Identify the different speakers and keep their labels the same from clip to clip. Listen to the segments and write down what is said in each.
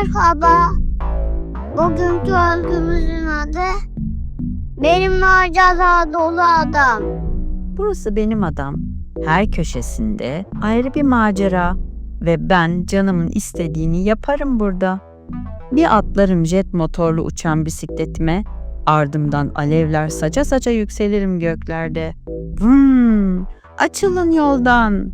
Speaker 1: Merhaba. Bugünkü öykümüzün adı Benim macera dolu adam.
Speaker 2: Burası benim adam. Her köşesinde ayrı bir macera ve ben canımın istediğini yaparım burada. Bir atlarım jet motorlu uçan bisikletime, ardımdan alevler saça saça yükselirim göklerde. Vın, açılın yoldan.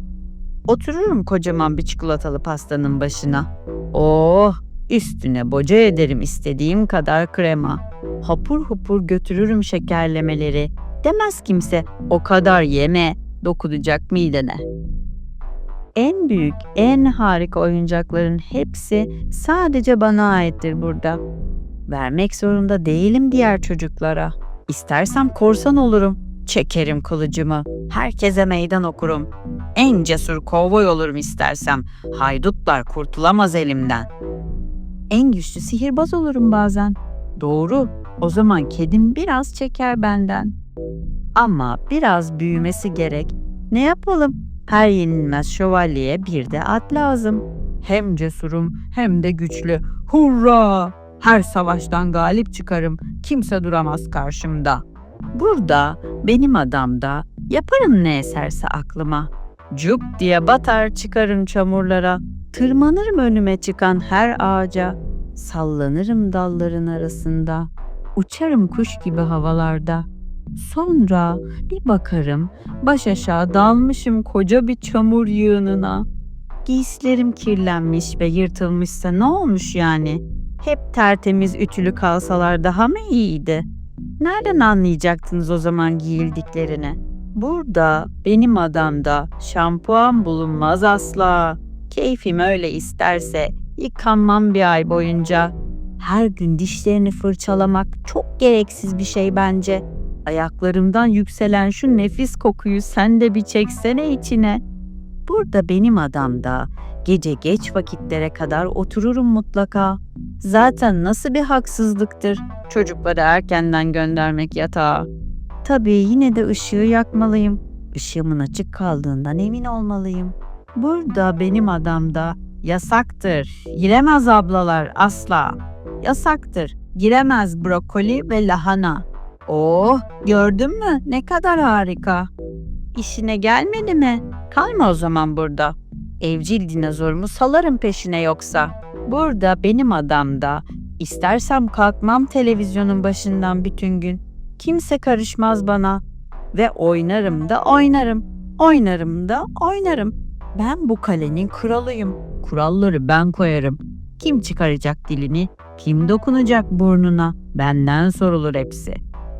Speaker 2: Otururum kocaman bir çikolatalı pastanın başına. Oh, üstüne boca ederim istediğim kadar krema. Hapur hapur götürürüm şekerlemeleri. Demez kimse o kadar yeme dokunacak midene. En büyük, en harika oyuncakların hepsi sadece bana aittir burada. Vermek zorunda değilim diğer çocuklara. İstersem korsan olurum. Çekerim kılıcımı. Herkese meydan okurum. En cesur kovboy olurum istersem. Haydutlar kurtulamaz elimden. En güçlü sihirbaz olurum bazen. Doğru. O zaman kedim biraz çeker benden. Ama biraz büyümesi gerek. Ne yapalım? Her yenilmez şövalyeye bir de at lazım. Hem cesurum hem de güçlü. Hurra! Her savaştan galip çıkarım. Kimse duramaz karşımda. Burada benim adamda yaparım ne eserse aklıma. Cuk diye batar çıkarım çamurlara. Tırmanırım önüme çıkan her ağaca. Sallanırım dalların arasında. Uçarım kuş gibi havalarda. Sonra bir bakarım baş aşağı dalmışım koca bir çamur yığınına. Giysilerim kirlenmiş ve yırtılmışsa ne olmuş yani? Hep tertemiz ütülü kalsalar daha mı iyiydi? Nereden anlayacaktınız o zaman giyildiklerini? Burada benim adamda şampuan bulunmaz asla. Keyfim öyle isterse yıkanmam bir ay boyunca. Her gün dişlerini fırçalamak çok gereksiz bir şey bence. Ayaklarımdan yükselen şu nefis kokuyu sen de bir çeksene içine. Burada benim adamda gece geç vakitlere kadar otururum mutlaka. Zaten nasıl bir haksızlıktır çocukları erkenden göndermek yatağa. Tabii yine de ışığı yakmalıyım. Işığımın açık kaldığından emin olmalıyım. Burada benim adamda yasaktır. Giremez ablalar asla. Yasaktır. Giremez brokoli ve lahana. Oh, gördün mü? Ne kadar harika. İşine gelmedi mi? Kalma o zaman burada. Evcil dinozorumu salarım peşine yoksa. Burada benim adamda. İstersem kalkmam televizyonun başından bütün gün. Kimse karışmaz bana. Ve oynarım da oynarım. Oynarım da oynarım. Ben bu kalenin kralıyım. Kuralları ben koyarım. Kim çıkaracak dilini? Kim dokunacak burnuna? Benden sorulur hepsi.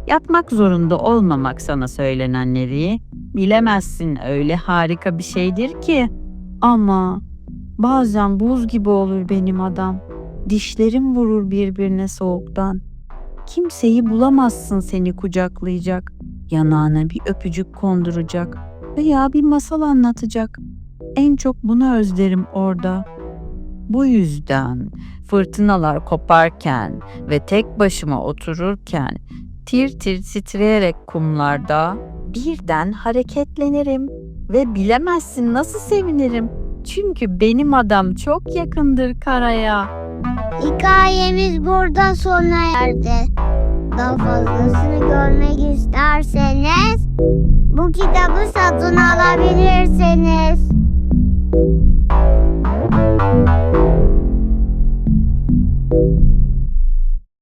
Speaker 2: Yapmak zorunda olmamak sana söylenenleri bilemezsin öyle harika bir şeydir ki. Ama bazen buz gibi olur benim adam. Dişlerim vurur birbirine soğuktan. Kimseyi bulamazsın seni kucaklayacak. Yanağına bir öpücük konduracak veya bir masal anlatacak. En çok bunu özlerim orada. Bu yüzden fırtınalar koparken ve tek başıma otururken tir tir titreyerek kumlarda birden hareketlenirim ve bilemezsin nasıl sevinirim. Çünkü benim adam çok yakındır karaya.
Speaker 1: Hikayemiz burada sona erdi. Daha fazlasını görmek isterseniz bu kitabı satın alabilirsiniz.